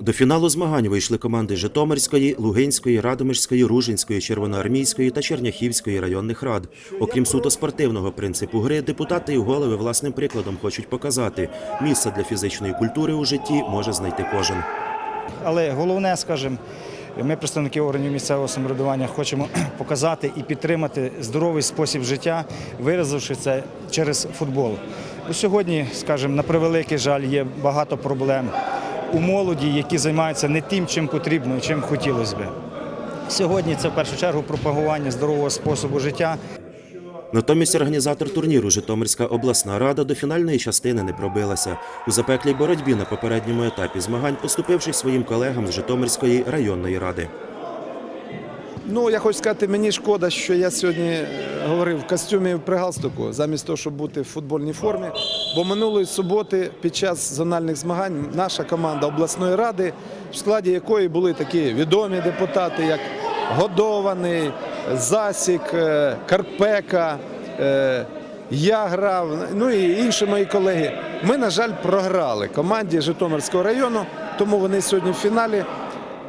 До фіналу змагань вийшли команди Житомирської, Лугинської, Радомирської, Ружинської, Червоноармійської та Черняхівської районних рад. Окрім суто спортивного принципу гри, депутати і голови власним прикладом хочуть показати, місце для фізичної культури у житті може знайти кожен. Але головне, скажімо, ми, представники органів місцевого самоврядування, хочемо показати і підтримати здоровий спосіб життя, виразивши це через футбол. Бо сьогодні, скажімо, на превеликий жаль, є багато проблем у молоді, які займаються не тим, чим потрібно чим хотілося би. Сьогодні це в першу чергу пропагування здорового способу життя. Натомість організатор турніру Житомирська обласна рада до фінальної частини не пробилася. У запеклій боротьбі на попередньому етапі змагань, поступившись своїм колегам з Житомирської районної ради. Ну, я хочу сказати, мені шкода, що я сьогодні е, говорив в костюмі при галстуку, замість того, щоб бути в футбольній формі. Бо минулої суботи під час зональних змагань наша команда обласної ради, в складі якої були такі відомі депутати, як Годований, Засік, е, Карпека. е, Я грав, ну і інші мої колеги. Ми, на жаль, програли команді Житомирського району, тому вони сьогодні в фіналі.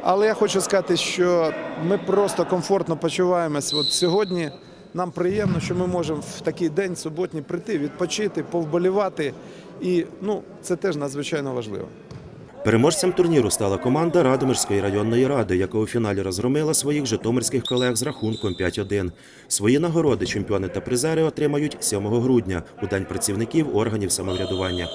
Але я хочу сказати, що ми просто комфортно почуваємось. От сьогодні нам приємно, що ми можемо в такий день суботній прийти, відпочити, повболівати. І ну, це теж надзвичайно важливо. Переможцем турніру стала команда Радомирської районної ради, яка у фіналі розгромила своїх житомирських колег з рахунком 5-1. Свої нагороди чемпіони та призери отримають 7 грудня у День працівників органів самоврядування.